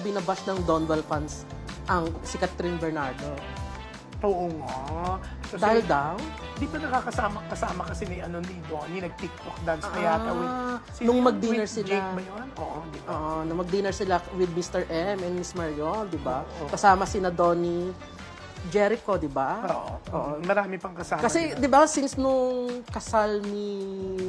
binabash ng Donwell fans ang si Catherine Bernardo. Oo nga. Kasi, Dahil daw, Di ba nakakasama kasama kasi ni ano ni Donnie nag-TikTok dance pa yata with Ah, sino nung mag-dinner sila. Jake ba yun? Oo, di ba? Oo, na mag-dinner sila with Mr. M and Miss Marion, di ba? Oo. Kasama sina Donnie Jericho, di ba? Oo. Marami pang kasama. Kasi, di ba, since nung kasal ni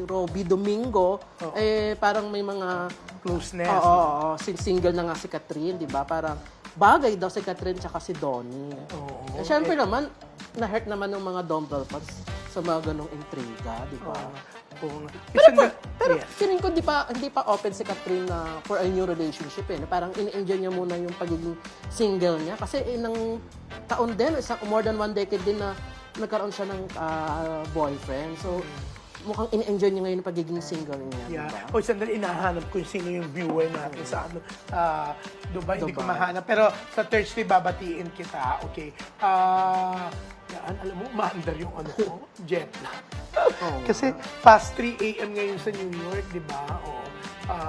Robbie Domingo, Oo. eh, parang may mga, closeness. oo, oo, oo, sin- single na nga si Catherine, di ba? Parang, bagay daw si Catherine tsaka si Donnie. Oo. Eh, syempre naman, na-hurt naman ng mga Dumbbell fans sa mga ganong intriga, di ba? Nga. Pero, ga- pero Yes. feeling ko di pa, hindi pa open si Catherine na for a new relationship eh. Parang in-enjoy niya muna yung pagiging single niya. Kasi inang taon din, isang, more than one decade din na nagkaroon siya ng ah, boyfriend. So, mukhang in-enjoy niya ngayon yung pagiging single niya. Yeah. Diba? O sandali, inahanap ko yung sino yung viewer natin sa ano, ah, Dubai. Hindi ko Dubai. mahanap. Pero sa Thursday, babatiin kita. Okay. Ah, yan, alam mo, maandar yung ano ko, jet lag. Oo. Kasi past 3 a.m. ngayon sa New York, di ba? O, ah,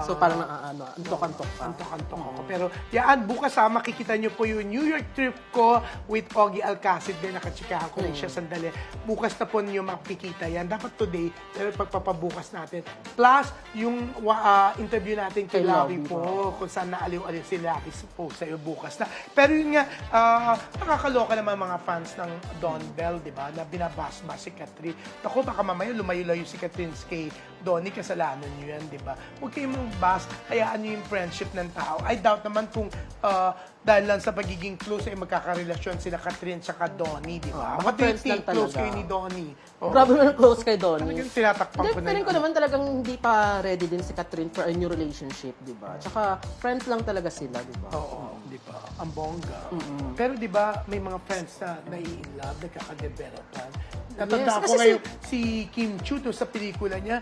So, parang na, ano, antok-antok ka. Antok-antok ako. Pero yan, bukas ha, makikita nyo po yung New York trip ko with Ogie Alcacid din. Nakachikahan ko rin siya sandali. Bukas na po nyo makikita yan. Dapat today, pero pagpapabukas natin. Plus, yung wa- ah, interview natin kay Kay Larry Lovie po, kung saan naaliw-aliw si Larry po sa'yo bukas na. Pero yun nga, ah, nakakaloka naman mga fans ng Don Bell, di ba, na binabasma si Catherine. Ako, baka mamaya lumayo-layo si Catherine kay Donnie, kasalanan nyo yan, di ba? Huwag kayong mong bas, hayaan nyo yung friendship ng tao. I doubt naman kung ah, dahil lang sa pagiging close ay magkakarelasyon sila Catherine sa Donnie, di ba? Oh, you friends lang think close talaga. kayo ni Donnie? Oh, Grabe naman close kay Donnie. Talagang tinatakpan ko na feeling ko naman talagang hindi pa ready din si Catherine for a new relationship, di ba? Tsaka, friends lang talaga sila, di ba? Oo, di ba? Ang bongga. Pero di ba, may mga friends na nai-love, nagkakadevelopan. Natanda Yes, ko ngayon, si Kim Chu, doon sa pelikula niya,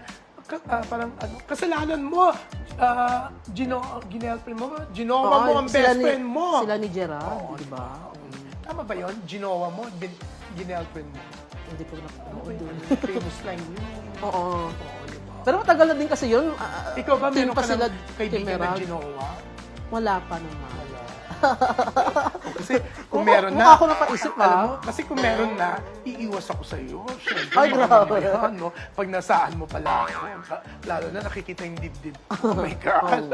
ka, ah, parang ano, kasalanan mo, uh, gino, ginelpin mo, ba? ginowa mo Oo, ang sila best ni- friend mo. Sila ni Gerard, di ba? Tama ba yun? Ginowa mo, bin, ginelpin mo. Hindi ko na... Ano yun? Famous line yun. Oo. Oo, di ba? Pero matagal na din kasi yun. ah, ah, Ikaw ba, team meron pa ka sila ng kaibigan na ginowa? Wala pa naman. Kasi kung Mukha- meron na, mukha ako napaisip, alam ah. mo, kasi kung meron na, iiwas ako sa iyo. Siyempre, Ay, baka grabe. mamaya, no? Pag nasaan mo pala ako, ka- lalo na nakikita yung dibdib. Oh my God.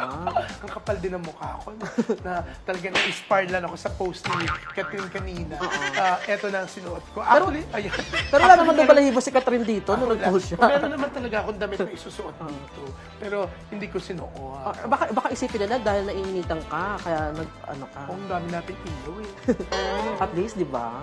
Ang kapal din ng mukha ko. no? Na talagang na-inspire lang ako sa post ni Catherine kanina. Ah, eto na ang sinuot ko. Actually, ayan. Pero wala Actually, naman daw meron- balahibo si Catherine dito nung wala. nag-post siya. Meron naman talaga akong damit na isusuot dito. Pero hindi ko sinuot. Ah, baka, baka isipin nila dahil naiinitan ka, kaya nag, ano ka. Oh, ang dami natin ilaw eh. At least, di ba?